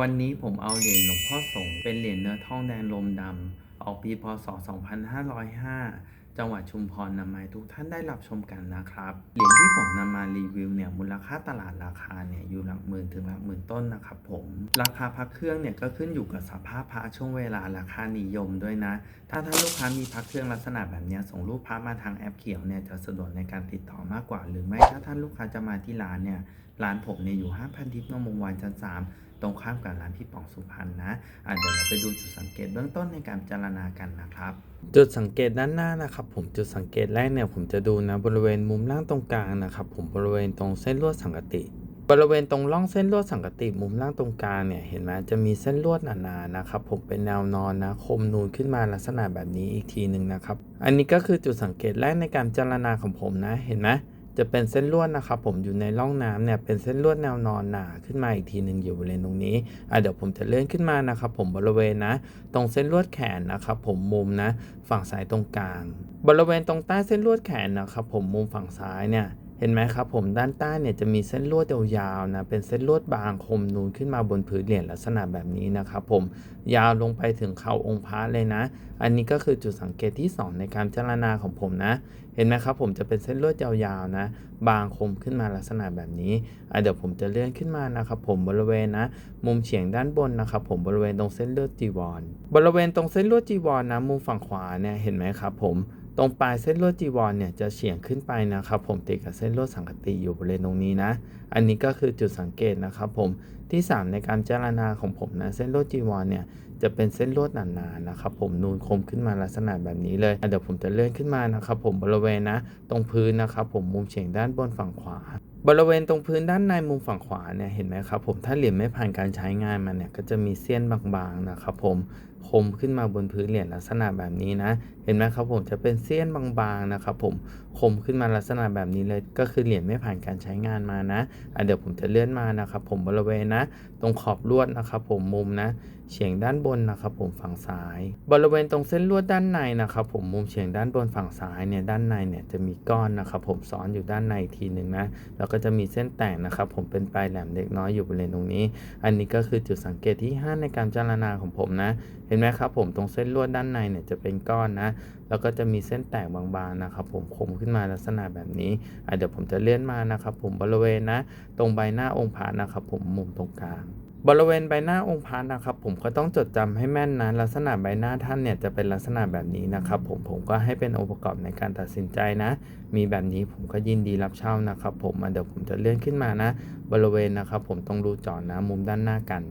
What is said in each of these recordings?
วันนี้ผมเอาเหรียญหลวงพ่อสงเป็นเหรียญเนื้อทองแดงลมดำออกปีพศ 2505 จังหวัดชุมพรนำมาให้ทุกท่านได้รับชมกันนะครับ เหรียญที่ผมนำมารีวิวเนี่ยมูลค่าตลาดราคาเนี่ยอยู่หลักหมื่นถึงหลักหมื่นต้นนะครับผม ราคาพระเครื่องเนี่ยก็ขึ้นอยู่กับสภาพพระช่วงเวลาราคานิยมด้วยนะ ถ้าท่านลูกค้ามีพระเครื่องลักษณะแบบนี้ส่งรูปพระมาทางแอปเขียวเนี่ยจะสะดวกในการติดต่อมากกว่า หรือไม่ถ้าท่านลูกค้าจะมาที่ร้านเนี่ยร้านผมเนี่ยอยู่ห้างพันทิพย์นมงวันชั้นสามตรงข้ามกับร้านพี่ป๋องสุพรรณนะอะเดี๋ยวเราไปดูจุดสังเกตเบื้องต้นในการพิจารณากันนะครับ จุดสังเกตด้านหน้านะครับ ผมจุดสังเกตแรกเนี่ยผมจะดูนะบริเวณมุมล่างตรงกลางนะครับ ผมบริเวณตรงเส้นลวดสังกติ บริเวณตรงร่องเส้นลวดสังกติมุมล่างตรงกลางเนี่ยเห็นไหมจะมีเส้นลวดหนาๆนะครับ ผมเป็นแนวนอนนะคมนูนขึ้นมาลักษณะแบบนี้อีกทีหนึ่งนะครับ อันนี้ก็คือจุดสังเกตแรกในการพิจารณาของผมนะเห็นไหม จะเป็นเส้นลวดนะครับ ผมอยู่ในร่องน้ำเนี่ยเป็นเส้นลวดแนวนอนหนาขึ้นมาอีกทีหนึ่งอยู่บริเวณตรงนี้อะเดี๋ยวผมจะเลื่อนขึ้นมานะครับ ผมบริเวณนะ ตรงเส้นลวดแขนนะครับ ผมมุมนะ ฝั่งซ้ายตรงกลาง บริเวณตรงใต้เส้นลวดแขนนะครับ ผมมุมฝั่งซ้ายเนี่ย เห็นไหมครับผมด้านใต้เนี่ยจะมีเส้นลวดยาวๆนะเป็นเส้นลวดบางคมนูนขึ้นมาบนพื้นเหรียญลักษณะแบบนี้นะครับผมยาวลงไปถึงเข่าองค์พระเลยนะ อันนี้ก็คือจุดสังเกตที่ 2 ในการพิจารณาของผมนะ เห็นไหมครับผมจะเป็นเส้นลวดยาวๆนะ บางคมขึ้นมาลักษณะแบบนี้อะเดี๋ยวผมจะเลื่อนขึ้นมานะครับผมบริเวณนะ มุมเฉียงด้านบนนะครับผมบริเวณตรงเส้นลือดจีวรบริเวณตรงเส้นลวดจีวรนะมุมฝั่งขวาเนี่ยเห็นไหมครับผม ตรงปลายเส้นลวดจีวรเนี่ยจะเฉียงขึ้นไปนะครับ ผมติดกับเส้นลวดสังกติอยู่บริเวณตรงนี้นะ อันนี้ก็คือจุดสังเกตนะครับ ผมที่ 3 ในการเจรณาของผมนะเส้นลวดจีวรเนี่ยจะเป็นเส้นลวดหนาๆนะครับผมนูนคมขึ้นมาลักษณะแบบนี้เลยเดี๋ยวผมจะเลื่อนขึ้นมานะครับ ผมบริเวณนะ ตรงพื้นนะครับ ผมมุมเฉียงด้านบนฝั่งขวาบริเวณตรงพื้นด้านในมุมฝั่งขวาเนี่ยเห็นไหมครับผมถ้าเหรียญไม่ผ่านการใช้งานมาเนี่ยก็จะมีเส้นบางๆนะครับผม คมขึ้นมาบนพื้นเหรียญลักษณะแบบนี้นะ เห็นไหมครับผมจะเป็นเส้นบางๆนะครับผมคมขึ้นมาลักษณะแบบนี้เลย ก็คือเหรียญไม่ผ่านการใช้งานมานะอะเดี๋ยวผมจะเลื่อนมานะครับผมบริเวณนะ ตรงขอบลวดนะครับผมมุมนะ เฉียงด้านบนนะครับผมฝั่งซ้าย บริเวณตรงเส้นลวดด้านในนะครับผมมุมเฉียงด้านบนฝั่งซ้ายเนี่ยด้านในเนี่ยจะมีก้อนนะครับผมซ้อนอยู่ด้านในทีหนึ่งนะแล้วก็จะมีเส้นแต่งนะครับผมเป็นปลายแหลมเล็กน้อยอยู่บริเวณตรงนี้ อันนี้ก็คือจุดสังเกตที่ 5 ในการเจารณาของผมนะเห็นไหมครับผมตรงเส้นลวดด้านในเนี่ยจะเป็นก้อนนะ แล้วก็จะมีเส้นแตกบางๆนะครับผมคมขึ้นมาลักษณะแบบนี้เดี๋ยวผมจะเลื่อนมานะครับผมบริเวณนะ ตรงใบหน้าองค์พระนะครับผมมุมตรงกลางบริเวณใบหน้าองค์พระนะครับ ผมก็ต้องจดจำให้แม่นนะลักษณะใบหน้าท่านเนี่ยจะเป็นลักษณะแบบนี้นะครับ ผมผมก็ให้เป็นองค์ประกอบในการตัดสินใจนะ มีแบบนี้ผมก็ยินดีรับเช่านะครับ ผมเดี๋ยวผมจะเลื่อนขึ้นมานะ บริเวณนะครับ ผมตรงรูจอดนะมุมด้านหน้ากัน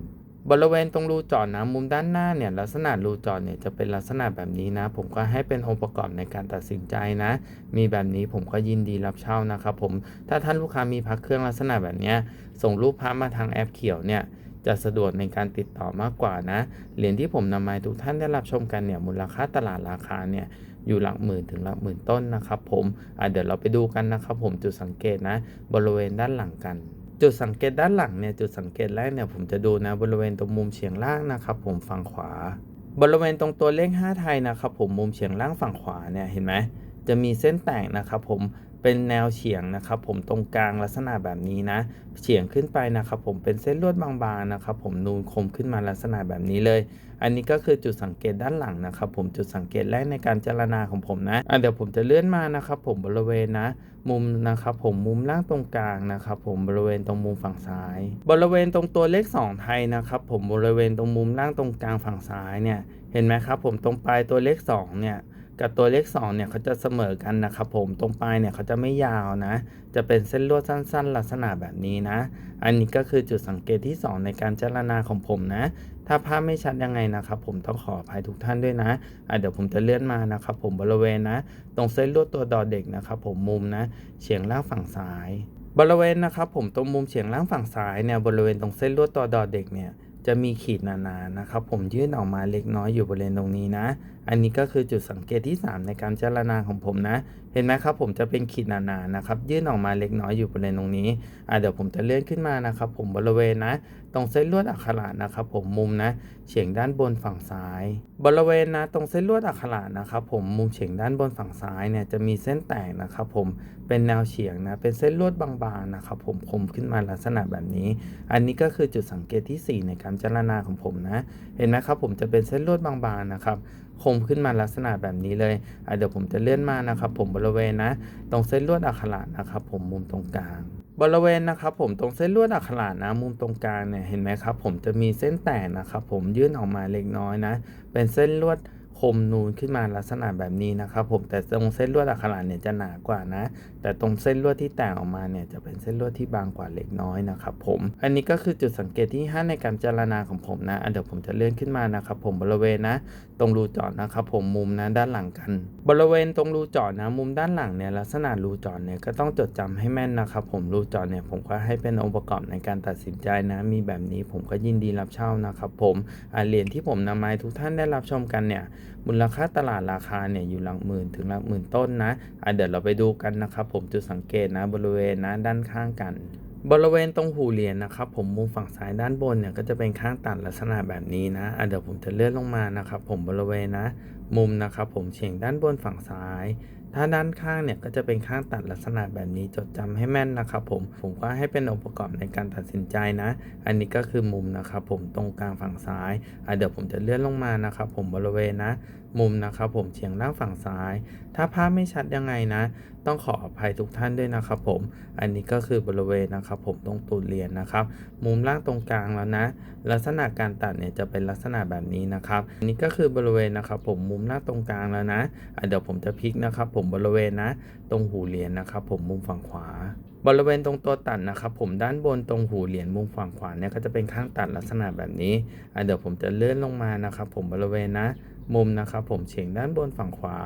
บริเวณตรงรูจอดนะมุมด้านหน้าเนี่ยลักษณะรูจอดเนี่ยจะเป็นลักษณะแบบนี้นะ ผมก็ให้เป็นองค์ประกอบในการตัดสินใจนะ มีแบบนี้ผมก็ยินดีรับเช่านะครับผมถ้าท่านลูกค้ามีพักเครื่องลักษณะแบบนี้ส่งรูปพระมาทางแอปเขียวเนี่ยจะสะดวกในการติดต่อมากกว่านะ เหรียญที่ผมนำมาให้ทุกท่านได้รับชมกันเนี่ยมูลค่าตลาดราคาเนี่ยอยู่หลักหมื่นถึงหลักหมื่นต้นนะครับผมเดี๋ยวเราไปดูกันนะครับผมจุดสังเกตนะ บริเวณด้านหลังกัน จุดสังเกตด้านหลังเนี่ยจุดสังเกตแรกเนี่ยผมจะดูนะบริเวณตรงมุมเฉียงล่างนะครับผมฝั่งขวา บริเวณตรงตัวเลข5ไทยนะครับผมมุมเฉียงล่างฝั่งขวาเนี่ยเห็นไหมจะมีเส้นแตกนะครับผม เป็นแนวเฉียงนะครับ ผมตรงกลางลักษณะแบบนี้นะ เฉียงขึ้นไปนะครับ ผมเป็นเส้นลวดบางๆนะครับ ผมนูนคมขึ้นมาลักษณะแบบนี้เลย อันนี้ก็คือจุดสังเกตด้านหลังนะครับ ผมจุดสังเกตแรกในการเจารณาของผมนะอะเดี๋ยวผมจะเลื่อนมานะครับ ผมบริเวณนะ มุมนะครับ ผมมุมล่างตรงกลางนะครับ ผมบริเวณตรงมุมฝั่งซ้าย บริเวณตรงตัวเลข 2 ไทยนะครับ ผมบริเวณตรงมุมล่างตรงกลางฝั่งซ้ายเนี่ยเห็นไหมครับ ผมตรงปลายตัวเลข2เนี่ย กับตัวเลข 2 เนี่ยเขาจะเสมอกันนะครับผมตรงปลายเนี่ยเขาจะไม่ยาวนะ จะเป็นเส้นลวดสั้น ๆ ลักษณะแบบนี้นะ อันนี้ก็คือจุดสังเกตที่ 2 ในการเจรณาของผมนะ ถ้าภาพไม่ชัดยังไงนะครับ ผมต้องขออภัยทุกท่านด้วยนะะเดี๋ยวผมจะเลื่อนมานะครับ ผมบริเวณนะ ตรงเส้นลวดตัวดอเด็กนะครับ ผมมุมนะเฉียงล่างฝั่งซ้าย บริเวณนะครับ ผมตรงมุมเฉียงล่างฝั่งซ้ายเนี่ยบริเวณตรงเส้นลวดตัวดอเด็กเนี่ยจะมีขีดหนาๆนะครับ ผมยื่นออกมาเล็กน้อยอยู่บริเวณตรงนี้นะ อันนี้ก็คือจุดสังเกตที่ 3 ในการเจรณาของผมนะ เห็นไหมครับผมจะเป็นขีดหนาๆนะครับ ยื่นออกมาเล็กน้อยอยู่บริเวณตรงนี้อะเดี๋ยวผมจะเลื่อนขึ้นมานะครับ ผมบริเวณนะ ตรงเส้นลวดอักขระนะครับ ผมมุมนะเฉียงด้านบนฝั่งซ้าย บริเวณนะ ตรงเส้นลวดอักขระนะครับ ผมมุมเฉียงด้านบนฝั่งซ้ายเนี่ยจะมีเส้นแตกนะครับ ผมเป็นแนวเฉียงนะเป็นเส้นลวดบางๆนะครับ ผมคมขึ้นมาลักษณะแบบนี้ อันนี้ก็คือจุดสังเกตที่ 4 ในการเจรณาของผมนะ เห็นไหมครับ ผมจะเป็นเส้นลวดบางๆนะครับคมขึ้นมาลักษณะแบบนี้เลยเดี๋ยวผมจะเลื่อนมานะครับผมบริเวณนะ ตรงเส้นลวดอักขระนะครับผมมุมตรงกลางบริเวณนะครับผมตรงเส้นลวดอักขระนะมุมตรงกลางเนี่ยเห็นไหมครับผมจะมีเส้นแตกนะครับผมยื่นออกมาเล็กน้อยนะ เป็นเส้นลวด คมนูนขึ้นมาลักษณะแบบนี้นะครับ ผมแต่ตรงเส้นลวดอักขระเนี่ยจะหนากว่านะ แต่ตรงเส้นลวดที่แตกออกมาเนี่ยจะเป็นเส้นลวดที่บางกว่าเล็กน้อยนะครับผม อันนี้ก็คือจุดสังเกตที่ 5 ในการเจรณาของผมนะอันเดี๋ยวผมจะเลื่อนขึ้นมานะครับ ผมบริเวณนะ ตรงรูจาะนะครับ ผมมุมนะด้านหลังกัน บริเวณตรงรูจาะนะ มุมด้านหลังเนี่ยลักษณะรูจาะเนี่ยก็ต้องจดจำให้แม่นนะครับ ผมรูจาะเนี่ยผมก็ให้เป็นองค์ประกอบในการตัดสินใจนะ มีแบบนี้ผมก็ยินดีรับเช่านะครับ ผมเหรียญที่ผมนำมาให้ทุกท่านได้รับชมกันเนี่ย มูลค่าตลาดราคาเนี่ยอยู่หลักหมื่นถึงหลักหมื่นต้นนะอ่าเดี๋ยวเราไปดูกันนะครับผมจุดสังเกตนะบริเวณนะด้านข้างกัน บริเวณตรงหูเหรียญนะครับ ผมมุมฝั่งซ้ายด้านบนเนี่ยก็จะเป็นข้างตัดลักษณะแบบนี้นะอะเดี๋ยวผมจะเลื่อนลงมานะครับ ผมบริเวณนะ มุมนะครับ ผมเฉียงด้านบนฝั่งซ้าย ถ้าด้านข้างเนี่ยก็จะเป็นข้างตัดลักษณะแบบนี้จดจำให้แม่นนะครับผมผมก็ให้เป็นองค์ประกอบในการตัดสินใจนะ อันนี้ก็คือมุมนะครับ ผมตรงกลางฝั่งซ้ายอะเดี๋ยวผมจะเลื่อนลงมานะครับ ผมบริเวณนะ มุมนะครับผมเฉียงล่างฝั่งซ้าย ถ้าภาพไม่ชัดยังไงนะ ต้องขออภัยทุกท่านด้วยนะครับผมอันนี้ก็คือบริเวณนะครับผมตรงตูดเหรียญนะครับ มุมล่างตรงกลางแล้วนะ ลักษณะการตัดเนี่ยจะเป็นลักษณะแบบนี้นะครับอันนี้ก็คือบริเวณนะครับผมมุมล่างตรงกลางแล้วนะะเดี๋ยวผมจะพลิกนะครับ ผมบริเวณนะ ตรงหูเหรียญนะครับผมมุมฝั่งขวาบริเวณตรงตัวตัดนะครับผมด้านบนตรงหูเหรียญมุมฝั่งขวาเนี่ยก็จะเป็นข้างตัดลักษณะแบบนี้อะเดี๋ยวผมจะเลื่อนลงมานะครับผมบริเวณนะ มุมนะครับผมเฉียงด้านบนฝั่งขวา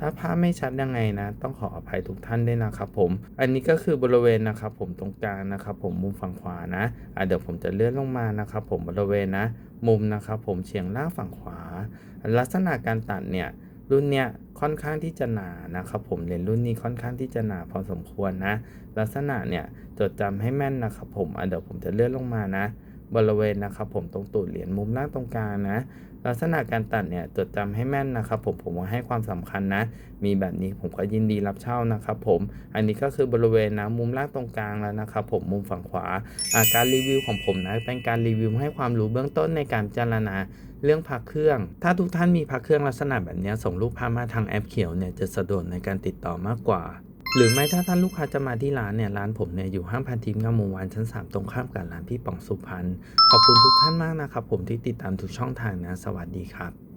ถ้าภาพไม่ชัดยังไงนะ ต้องขออภัยทุกท่านด้วยนะครับผม อันนี้ก็คือบริเวณนะครับผมตรงกลางนะครับผมมุมฝั่งขวานะอะเดี๋ยวผมจะเลื่อนลงมานะครับผมบริเวณนะ มุมนะครับผมเฉียงล่างฝั่งขวา ลักษณะการตัดเนี่ยรุ่นเนี้ยค่อนข้างที่จะหนานะครับผมเหรียญรุ่นนี้ค่อนข้างที่จะหนาพอสมควรนะ ลักษณะเนี่ยจดจำให้แม่นนะครับผมอะเดี๋ยวผมจะเลื่อนลงมานะ บริเวณนะครับผมตรงตูดเหรียญมุมล่างตรงกลางนะ ลักษณะการตัดเนี่ยจดจำให้แม่นนะครับ ผมผมว่าให้ความสำคัญนะ มีแบบนี้ผมก็ยินดีรับเช่านะครับ ผมอันนี้ก็คือบริเวณนะมุมล่างตรงกลางแล้วนะครับผมมุมฝั่งขวาอาการรีวิวของผมนะเป็นการรีวิวให้ความรู้เบื้องต้นในการเจรณาเรื่องพักเครื่อง ถ้าทุกท่านมีพักเครื่องลักษณะแบบนี้ส่งรูปภาพมาทางแอปเขียวเนี่ยจะสะดวกในการติดต่อมากกว่า หรือไม่ถ้าท่านลูกค้าจะมาที่ร้านเนี่ยร้านผมเนี่ยอยู่ห้างพันทิพย์งามวงวานชั้น 3 ตรงข้ามกับร้านพี่ป๋องสุพรรณขอบคุณทุกท่านมากนะครับผมที่ติดตามทุกช่องทางนะ สวัสดีครับ